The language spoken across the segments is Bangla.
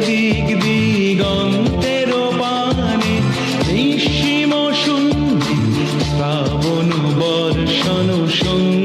দিক শ্রাবণ বর্ষণ শূন্য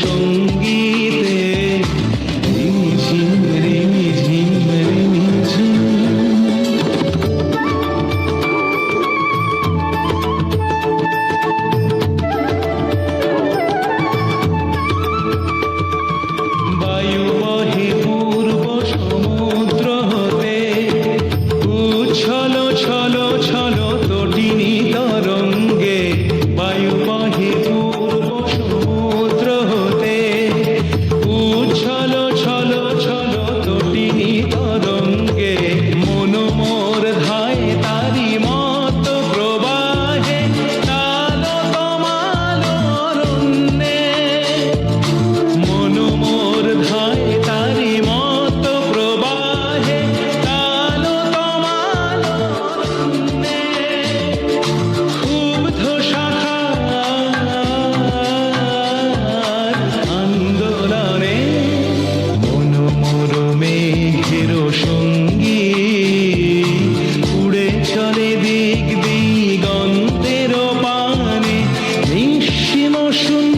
show. সঙ্গী। শুন